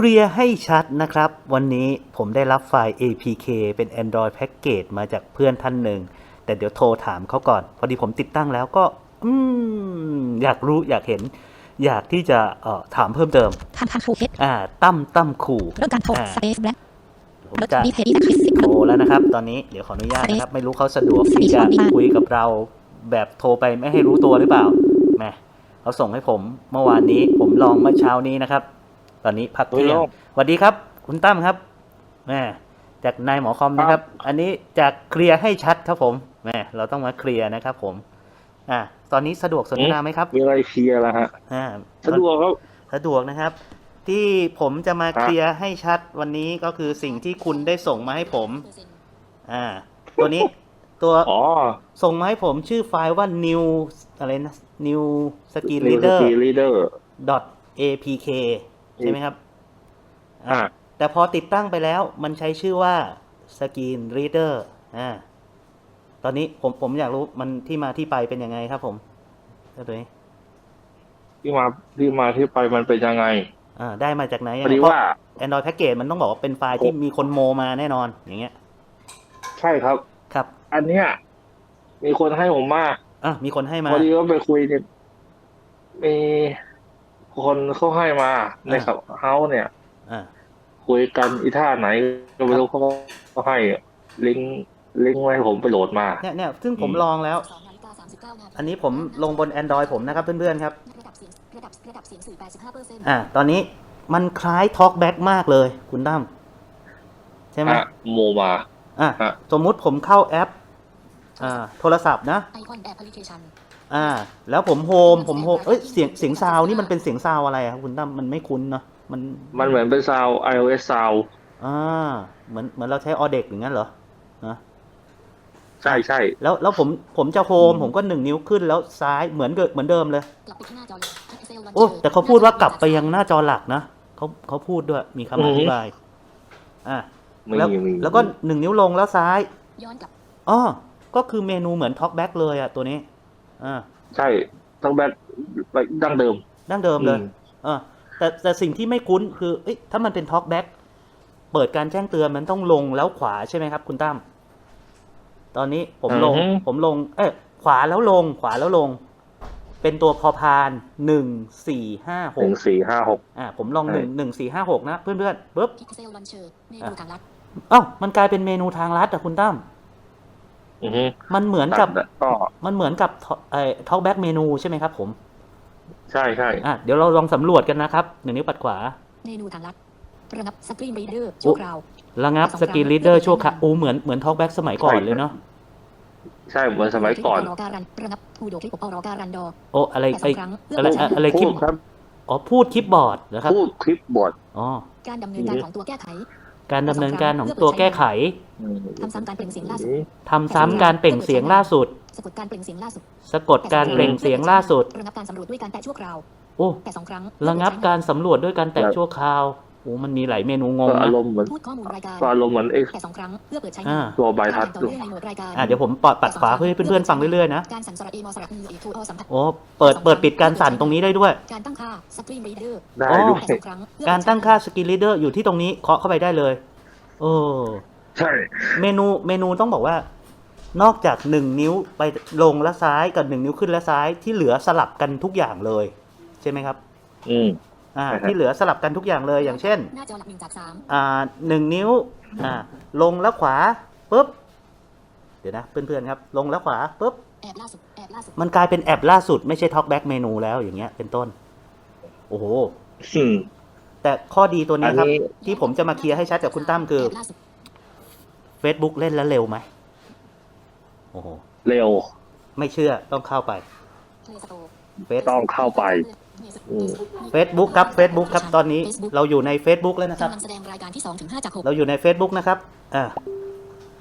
เคลียร์ให้ชัดนะครับ วันนี้ผมได้รับไฟล์ APK เป็น Android Package มาจากเพื่อนท่านหนึ่ง แต่เดี๋ยวโทรถามเขาก่อน พอดีผมติดตั้งแล้วก็อืมอยากรู้อยากเห็น อยากที่จะเอ่อถามเพิ่มเติมทางทางคูเพชรอ่าตั้มตั้มขู่เรื่องการโทรอ่าสเปซแบล็คผมรถจะดีเพจอีสิบ โทรแล้วนะครับ ตอนนี้เดี๋ยวขออนุญาตนะครับ ไม่รู้เขาสะดวกที่จะคุยกับเรา แบบโทรไปไม่ให้รู้ตัวหรือเปล่าแหมเขาส่งให้ผมเมื่อวานนี้ผมลองเมื่อเช้านี้นะครับต อนนี้พักเที่ยงฮัลโหลสวัสดีครับ คุณตั้มครับแหมจากนายหมอคอมนะครับ อันนี้จากเคลียร์ให้ชัดครับผมแหมเราต้องมาเคลียร์นะครับผม อ่า ตอนนี้สะดวกสนทนาไหมครับมีอะไรเคลียร์แล้วฮะอ่าสะดวกครับสะดวกนะครับ ที่ผมจะมาครับเคลียร์ให้ชัดวันนี้ก็คือสิ่งที่คุณได้ส่งมาให้ผม อ่า ตัวนี้ตัวอ๋อส่งมาให้ผมชื่อไฟล์ว่า new อะไรนะ new screen New reader Screen Reader dot apk ใช่ไหมครับอ่าแต่พอติดตั้งไปแล้วมันใช้ชื่อว่า screen reader อ่าตอนนี้ผมผมอยากรู้มันที่มาที่ไปเป็นยังไงครับผมเจ้าตัวนี้ที่มาที่มาที่ไปมันเป็นยังไง อ่า ได้มาจากไหนพอะอดีเพราะว่า Android Package มันต้องบอกว่าเป็นไฟล์ที่มีคนโมมาแน่นอนอย่างเงี้ย ใช่ครับ ครับ อันเนี้ยมีคนให้ผมมาอะมีคนให้มา พอดีว่าไปคุยเนี่ยมี คนเขาให้มาในอ่าขับเฮาเนี่ยอ่าคุยกันอีท่าไหนก็ไม่รู้เขาก็ให้ลิงก์ลิงก์ไว้ให้ผมไปโหลดมา เนี่ยเนี่ยซึ่งผมอืมลองแล้ว สองนาฬิกาสามสิบเก้านาทีอันนี้ผมลงบน Android ผมนะครับเพื่อนๆครับ ระดับเสียงระดับระดับเสียงสื่อแปดสิบห้าเปอร์เซ็นต์อ่า ตอนนี้มันคล้าย Talkback มากเลยคุณตั้มใช่ไหมฮะโมมา อะ ฮะ สมมุติผมเข้าแอป อ่า โทรศัพท์นะ ไอคอนแอปพลิเคชัน อ่า แล้วผมโฮมผมโฮมเอ้ยเสียงเสียงซาวนี่มันเป็นเสียงซาวอะไรอะครับคุณตั้มมันไม่คุ้นเนาะมันมันเหมือนเป็นซาว iOS ซาวอ่าเหมือนเหมือนเราใช้ออเด็กอย่างนั้นเหรอนะใช่ใช่แล้วแล้วผมผมจะโฮมอืมผมก็หนึ่งนิ้วขึ้นแล้วซ้ายเหมือนเดิมเหมือนเดิมเลยกลับไปที่หน้าจอเลย Excel Launcher โอ้แต่เขาพูดว่ากลับไปยังหน้าจอหลักนะเขาเขาพูดด้วยมีคำอธิบายอ่ามีแล้วมีแล้วก็หนึ่งนิ้วลงแล้วซ้ายย้อนกลับอ๋อก็คือเมนูเหมือน Talkback เลยอะตัวนี้ อ่าใช่ต้องแบบดั้งเดิม ดั้งเดิมเลยอืมอ่าแต่แต่สิ่งที่ไม่คุ้นคือเอ้ยถ้ามันเป็น Talkback เปิดการแจ้งเตือนมันต้องลงแล้วขวาใช่ไหมครับ คุณตั้มตอนนี้ผมลงอือฮึผมลง เอ้ยขวาแล้วลง ขวาแล้วลง เป็นตัวพอพานหนึ่งสี่ห้าหหนึ่กงสี่ห้าหกอ่าผมลองหนึ่งหนึ่งสี่ห้าหกนะ เพื่อนเพื่อนๆปุ๊บ Pixel Launcher เมนูทางลัดเอ้ามันกลายเป็นเมนูทางลัดอะคุณตั้มอือฮึ มันเหมือนกับก็มันเหมือนกับไอ้ Talkback เมนูใช่ไหมครับผม ใช่ใช่อะเดี๋ยวเราลองสำรวจกันนะครับหนึ่งนิ้วปัดขวา เมนูทางลัดระงับสกรีนรีเดอร์ชั่วคราวระงับสกรีน e ีเดอร์ชั่วคราวโอ้เหมือนเหมือน Talkback สมัยก่อนเลยเนาะใช่เหมือนสมัยก่อนรอการันระงับผู้โดคลิปอรอการันดอโอ้อะไรแต่สอไอ้งครั้งเพื่ออะไรเปิดใช้อะไรคลิพูปดครับอ๋อพูดคลิปบอร์ดนะครับพูดคลิปบอร์ดอ๋อการดำเนินการของตัวแก้ไข การดำเนินการของตัวแก้ไขทำซ้ำการเปล่งเสียงล่าสุดทำซ้ำการเปล่งเสียงล่าสุด สะกดการเปล่งเสียงล่าสุด สะกดการเปล่งเสียงล่าสุด ระงับการสำรวจด้วยการแตะชั่วคราว โอ้ แต่สองครั้ง ระงับการสำรวจด้วยการแตะชั่วคราวโอ้มันมีหลายเมนูงงก็อานะรมณ์เหมือนพูดข้อมูลรายการก็อารมณ์เหมือนเอ็กแต่สองครั้งเพื่อเปิดใช้อ่า ตัวใบพัดต่ออยู่เนื่องในโหมดรายการอะเดี๋ยวผมปอดปัดขวาเพื่อให้เพื่อนๆฟังเรื่อยๆนะการสั่นสระเอมอสระมือเอทูอสัมผัสโอ้เปิดเปิดปิดการสั่นตรงนี้ได้ด้วย การตั้งค่าสกรีนรีเดอร์ได้อ๋อด้วยแต่สองครั้งเพื่อการตั้งค่าสกิลลีเดอร์อยู่ที่ตรงนี้เคาะเข้าไปได้เลยโอ้ใช่ เมนูเมนูต้องบอกว่า นอกจากหนึ่งนิ้วไปลงและซ้ายกับหนึ่งนิ้วขึ้นและซ้ายที่เหลือสลับกันทุกอย่างเลย ใช่ไหมครับ อืม อ่าใช่ครับที่เหลือสลับกันทุกอย่างเลยอย่างเช่นหน้าจอหลักหนึ่งจากสามอ่าหนึ่งนิ้วอ่าลงแล้วขวาปุ๊บเดี๋ยวนะเพื่อนๆครับ ลงแล้วขวาปุ๊บแอบล่าสุดแอบล่าสุดมันกลายเป็นแอปล่าสุดไม่ใช่ Talkback เมนูแล้วอย่างเงี้ยเป็นต้น โอ้โห อืม แต่ข้อดีตัวนี้ครับ อันนี้ ที่ผมจะมาเคลียร์ให้ชัดกับคุณตั้มคือแอบล่าสุด Facebook เล่นแล้วเร็วไหมโอ้โห เร็ว ไม่เชื่อต้องเข้าไป Play Store เฟซต้องเข้าไปอืม Facebook ครับ Facebook ครับ ตอนนี้เราอยู่ใน Facebook แล้วนะครับ กำลังแสดงรายการที่สองถึงห้าจากหกเราอยู่ใน Facebook นะครับ อ่า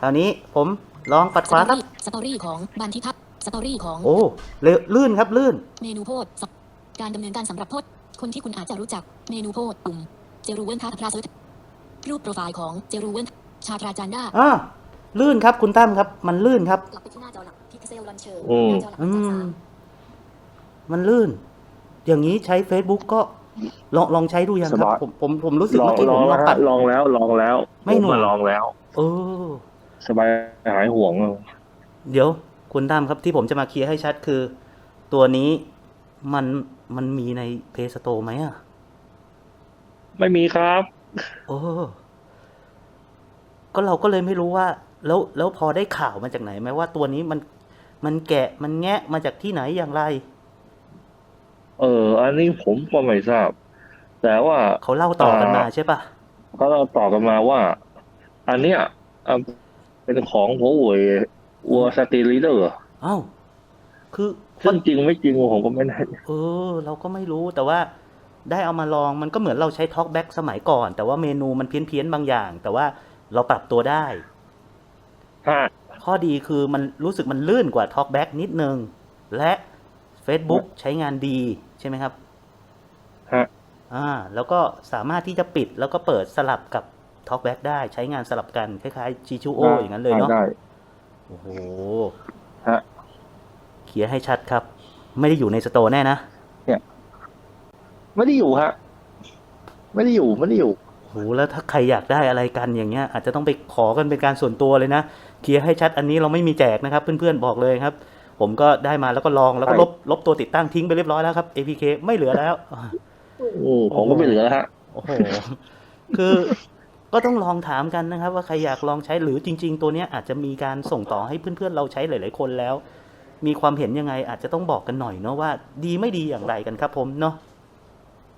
คราวนี้ผมลองปัดขวาครับ สตอรี่ของบันทิทัศน์สตอรี่ของโอ้เร็วลื่นครับลื่น เมนูโพดสับการดำเนินการสำหรับโพดคนที่คุณอาจจะรู้จักเมนูโพดปุ่มเจรูเวนทัพลาเซิร์รูปโปรไฟล์ของเจรูเวนชาตราจันดาอ่า ลื่นครับคุณตั้มครับ มันลื่นครับ กลับไปที่หน้าจอหลักพิกเซลลันเชอร์อืมหน้าจอหลักอืจากมสามมันลื่น อย่างนี้ใช้ Facebook ก็ลองลองใช้ดูยังคสรับบายผมผมผมรู้สึกลองเมื่อกี้ลผองมลแล้อวงปัฮะดลองแล้วลองแล้วไม่ผหน่วงมาลองแล้ว เออ สบายหายห่วงอะเดี๋ยวคุณตั้มครับที่ผมจะมาเคลียร์ให้ชัดคือ ตัวนี้มันมันมีใน Play Store ไหมอะไม่มีครับโอ้ก็เราก็เลยไม่รู้ว่า แล้วแล้วพอได้ข่าวมาจากไหนไหมว่าตัวนี้มันมันแกะมันแงะมาจากที่ไหนอย่างไร เออ อันนี้ผมก็ไม่ทราบ แต่ว่าเขาเล่าต่อกันมาใช่ปะเขาเราต่อกันมาว่า อันเนี้ยอะเป็นของหัวเว่ยวัวสตรีลีเดอร์เอ้าคือซึ่งจริงไม่จริงผมก็ไม่แน่เออ เราก็ไม่รู้แต่ว่าได้เอามาลองมันก็เหมือนเราใช้ท็อกแบ็กสมัยก่อน แต่ว่าเมนูมันเพี้ยนๆบางอย่าง แต่ว่าเราปรับตัวได้ฮะข้อดีคือมันรู้สึกมันลื่นกว่า Talkback นิดนึง และ Facebook ใช้งานดีใช่ไหมครับฮะอ่า แล้วก็สามารถที่จะปิดแล้วก็เปิดสลับกับ Talkback ได้ใช้งานสลับกันคล้ายๆ G2O อย่างนั้นเลยเนาะได้โอ้โหฮะเขียนให้ชัดครับ ไม่ได้อยู่ในสโตร์แน่นะไม่ได้อยู่ฮะไม่ได้อยู่ไม่ได้อยู่โหแล้วถ้าใครอยากได้อะไรกันอย่างเงี้ย อาจจะต้องไปขอกันเป็นการส่วนตัวเลยนะเคลียร์ให้ชัดอันนี้เราไม่มีแจกนะครับ เพื่อนๆบอกเลยครับ ผมก็ได้มาแล้วก็ลองแล้วก็ใช่ลบลบตัวติดตั้งทิ้งไปเรียบร้อยแล้วครับ APK ไม่เหลือแล้วอืมผมก็ไม่เหลือแล้วฮะโอ้โหคือก็ต้องลองถามกันนะครับ ว่าใครอยากลองใช้หรือจริง ๆ ตัวเนี้ยอาจจะมีการส่งต่อให้เพื่อนๆเราใช้หลาย ๆ คนแล้ว มีความเห็นยังไงอาจจะต้องบอกกันหน่อยเนาะว่า ดีไม่ดีอย่างไรกันครับ ผมเนาะ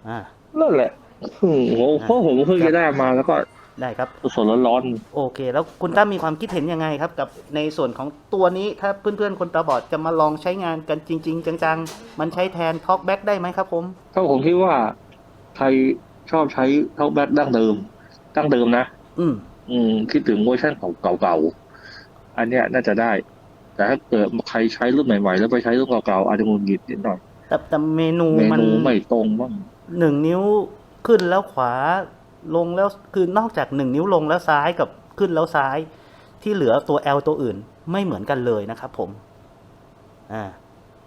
อ่านั่นแหละอืมผมเพราะผมเพิ่งจะได้มาแล้วก็ ได้ครับสดๆร้อนโอเค แล้วคุณตั้มมีความคิดเห็นยังไงครับ กับในส่วนของตัวนี้ถ้าเพื่อนๆคนตาบอดจะมาลองใช้งานกันจริง ๆ จังๆ มันใช้แทน Talkback ได้ไหมครับผมๆถ้าผมคิดว่าใครชอบใช้เท่าแบตดั้งเดิมดั้งเดิมนะอืม อืมคิดถึงเวอร์ชันเก่าๆอันเนี้ยน่าจะได้ แต่ถ้าเกิดใครใช้รุ่นใหม่ๆ แล้วไปใช้รุ่นเก่าๆอาจจะงุนงิดนิดหน่อยแต่แต่เมนูเมมันนูไม่ตรงบ้างหนึ่งนิ้วขึ้นแล้วขวา ลงแล้วคือนอกจากหนึ่งนิ้วลงแล้วซ้ายกับขึ้นแล้วซ้ายที่เหลือตัว L ตัวอื่นไม่เหมือนกันเลยนะครับผมอ่า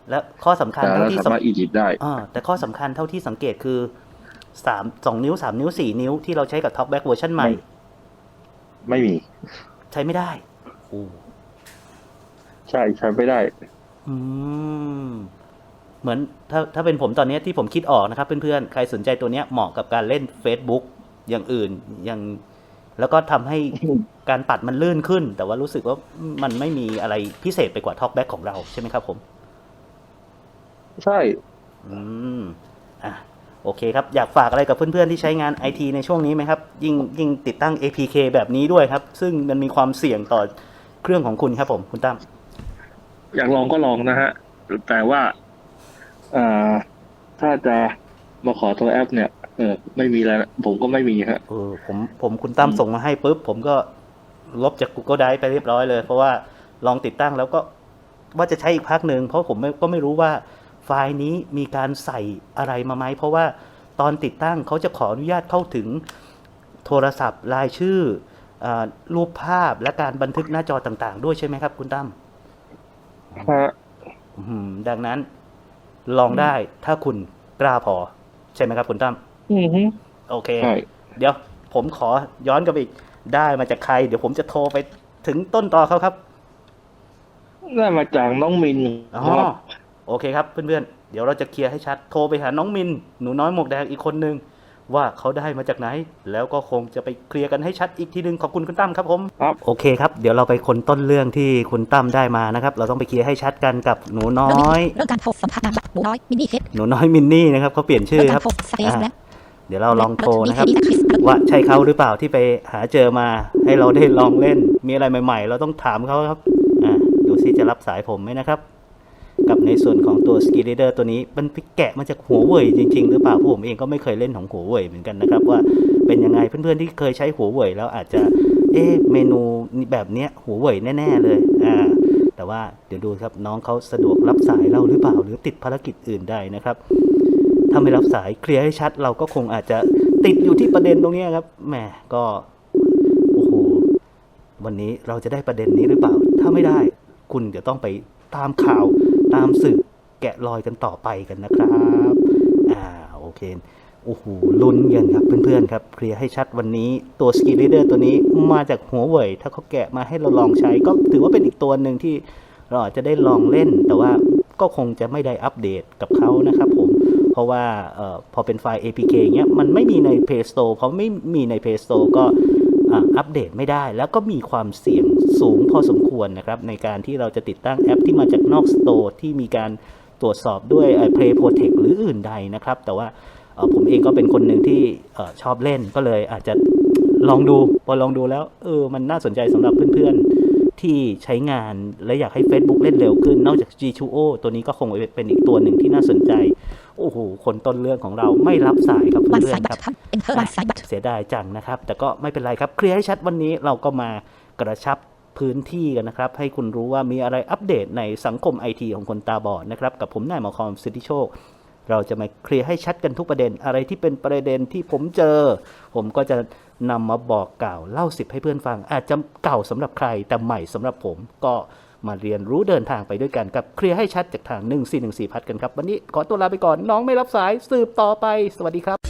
และข้อสำคัญแต่เท่าเราที่สามารถอีดิทได้อ่าแต่ข้อสำคัญเท่าที่สังเกตคือสามสองนิ้วสามนิ้วสี่นิ้วที่เราใช้กับ Talkback เวอร์ชันใหม่ไม่ ไม่มี ใช้ไม่ได้โอ้ใช่ใช้ไม่ได้ อืมเหมือนถ้าถ้าเป็นผมตอนเนี้ยที่ผมคิดออกนะครับเพื่อนๆ ใครสนใจตัวเนี้ยเหมาะกับการเล่น Facebook อย่างอื่นอย่างแล้วก็ทำให้การปัดมันลื่นขึ้น แต่ว่ารู้สึกว่ามันไม่มีอะไรพิเศษไปกว่า Talkback ของเราใช่ไหมครับผม ใช่ อืมอะโอเคครับ อยากฝากอะไรกับเพื่อนๆที่ใช้งานไอทีในช่วงนี้ไหมครับ ยิ่งยิ่งติดตั้ง APK แบบนี้ด้วยครับ ซึ่งมันมีความเสี่ยงต่อเครื่องของคุณครับผม คุณตั้มอยากลองก็ลองนะฮะ แต่ว่าอ่าถ้าจะมาขอตัวแอปเนี่ย เออ ไม่มีแล้วผมก็ไม่มีฮะ เออผมผมคุณตั้มส่งมาให้ปุ๊บผมก็ลบจาก Google Drive ไปเรียบร้อยเลย เพราะว่าลองติดตั้งแล้วก็ว่าจะใช้อีกพักหนึ่งเพราะผมไม่ก็ไม่รู้ว่าไฟล์นี้มีการใส่อะไรมาไหมเพราะว่าตอนติดตั้งเขาจะขออนุญาตเข้าถึงโทรศัพท์รายชื่ออารูปภาพและการบันทึกหน้าจอต่างๆ ด้วยใช่ไหมครับ คุณตั้ม ฮะ อื้อหือดังนั้นลองได้ถ้าคุณกล้าพอ ใช่ไหมครับคุณตั้ม อือฮึโอเค ใช่ เดี๋ยวผมขอย้อนกลับไปอีก ได้มาจากใคร เดี๋ยวผมจะโทรไปถึงต้นต่อเขาครับ ได้มาจากน้องมินอ๋อครับโอเคครับเพื่อนๆ เดี๋ยวเราจะเคลียร์ให้ชัด โทรไปหาน้องมิน หนูน้อยหมวกแดงอีกคนนึง ว่าเขาได้มาจากไหน แล้วก็คงจะไปเคลียร์กันให้ชัดอีกทีนึง ขอบคุณคุณตั้มครับผม ครับ โอเคครับ เดี๋ยวเราไปคนต้นเรื่องที่คุณตั้มได้มานะครับ เราต้องไปเคลียร์ให้ชัดกันกับหนูน้อย เรื่องการโทรสัมภาษณ์นามบัตรหนูน้อยมินนี่เคสหนูน้อยมินนี่นะครับเขาเปลี่ยนชื่อเรื่องคการรับโทรสเปซอ่า และ เดี๋ยวเราลองโทรนะครับ ว่าใช่เขาหรือเปล่าที่ไปหาเจอมา ให้เราได้ลองเล่น มีอะไรใหม่ ๆ เราต้องถามเขาครับอ่าดูซิจะรับสายผมไหมนะครับ กับในส่วนของตัว Skill Reader ตัวนี้มันไปแกะมาจากหัวเว่ยจริง ๆ หรือเปล่าผมเองก็ไม่เคยเล่นของหัวเว่ยเหมือนกันนะครับ ว่าเป็นยังไงเพื่อนๆที่เคยใช้หัวเว่ยแล้วอาจจะเอ๊ะเมนูแบบเนี้ยหัวเว่ยแน่ๆเลยอ่าแต่ว่าเดี๋ยวดูครับน้องเขาสะดวกรับสายเราหรือเปล่าหรือติดภารกิจอื่นใดนะครับ ถ้าไม่รับสายเคลียร์ให้ชัด เราก็คงอาจจะติดอยู่ที่ประเด็นตรงนี้ครับแหมก็โอ้โหวันนี้เราจะได้ประเด็นนี้หรือเปล่า ถ้าไม่ได้คุณจะต้องไปตามข่าวตามสื่อแกะรอยกันต่อไปกันนะครับอ่าโอเคโอ้โหลุ้นกันครับเพื่อนๆครับเคลียร์ให้ชัดวันนี้ตัวสกี r ีเดอร์ตัวนี้มาจากหัวเว่ยถ้าเขาแกะมาให้เราลองใช้ก็ถือว่าเป็นอีกตัวหนึ่งที่เราอาจจะได้ลองเล่น แต่ว่าก็คงจะไม่ได้อัปเดตกับเขานะครับ ราะว่าออพอเป็นไฟล์ APK เงี้ยมันไม่มีใน Play Store เพราะไม่มีใน Play Store ก็อัปเดตไม่ได้ แล้วก็มีความเสี่ยงสูงพอสมควรนะครับ ในการที่เราจะติดตั้งแอปที่มาจากนอก Store ที่มีการตรวจสอบด้วย Play Protect หรืออื่นใดนะครับ แต่ว่าผมเองก็เป็นคนหนึ่งที่อชอบเล่นก็เลยอาจจะลองดูพอลองดูแล้วเออมันน่าสนใจสำหรับเพื่อนๆ ที่ใช้งานและอยากให้ Facebook เล่นเร็วขึ้น นอกจาก G2O ตัวนี้ก็คงเป็นอีกตัวหนึ่งที่น่าสนใจ โอ้โหคนต้นเรื่องของเราไม่รับสายครับ One เพื่อน side ๆครับ button. Enter one side button. เสียดายจังนะครับ แต่ก็ไม่เป็นไรครับเคลียร์ให้ชัดวันนี้เราก็มากระชับพื้นที่กันนะครับ ให้คุณรู้ว่ามีอะไรอัปเดตในสังคมไอทีของคนตาบอดนะครับ กับผมนายหมอคอมสิทธิโชค เราจะมาเคลียร์ให้ชัดกันทุกประเด็นอะไรที่เป็นประเด็นที่ผมเจอ ผมก็จะนำมาบอกกล่าวเล่าสิบให้เพื่อนฟัง อาจจะเก่าสำหรับใครแต่ใหม่สำหรับผมก็ มาเรียนรู้เดินทางไปด้วยกันกับเคลียร์ให้ชัดจากทาง 1414 พัดกันครับ วันนี้ขอตัวลาไปก่อนน้องไม่รับสายสืบต่อไป สวัสดีครับ